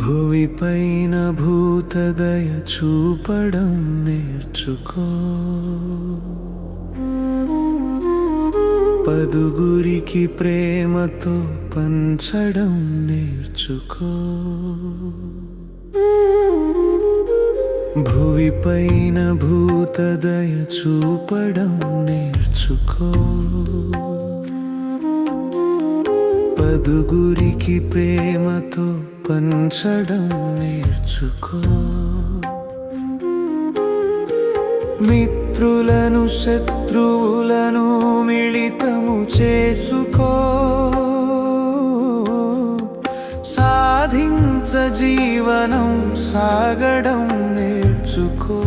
भुविपै ఎంత దయ చూపడం నేర్చుకో. పదుగురికి ప్రేమతో పంచడం నేర్చుకో. భువిపైన భూతదయ చూపడం నేర్చుకో. పదుగురికి ప్రేమతో పంచడం నేర్చుకో. మిత్రులను శత్రువులను మిళితము చేసుకో. సాధించ జీవనం సాగడం నేర్చుకో.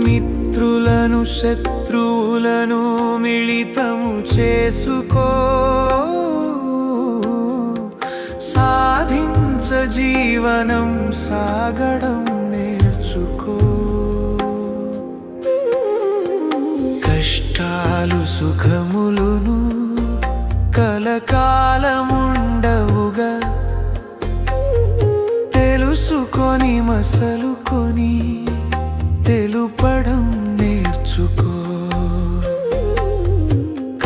మిత్రులను శత్రువులను మిళితము చేసుకో. జీవనం సాగడం నేర్చుకో. కష్టాలు సుఖములును కలకాలముండవుగా. తెలుసుకొని మసలుకొని తెలుపడం నేర్చుకో.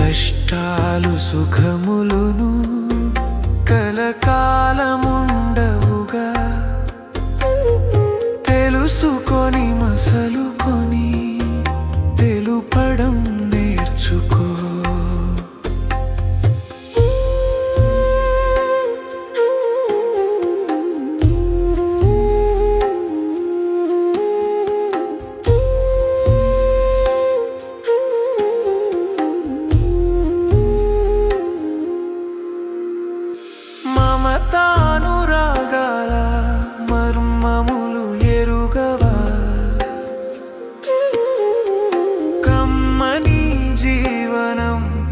కష్టాలు సుఖములును కలకాలం తెలుసుకొని మసలుకొని తెలుపడం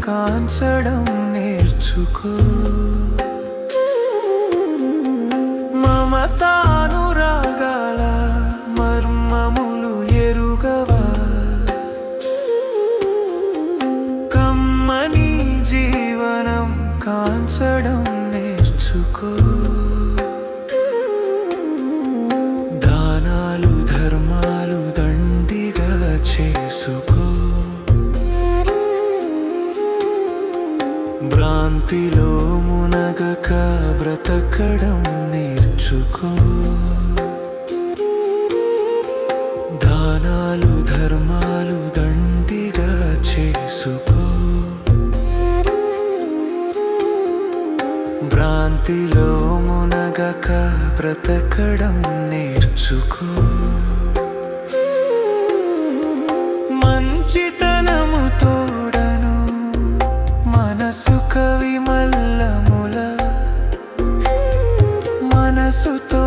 కాంచడం నేర్చుకో. మమతానురాగాల మర్మములు ఎరుగవా. కమ్మని జీవనం కాంచడం భ్రాంతిలో మునగక బ్రతకడం నేర్చుకో. దానాలు ధర్మాలు దండిగా చేసుకో. భ్రాంతిలో మునగక బ్రతకడం నేర్చుకో. so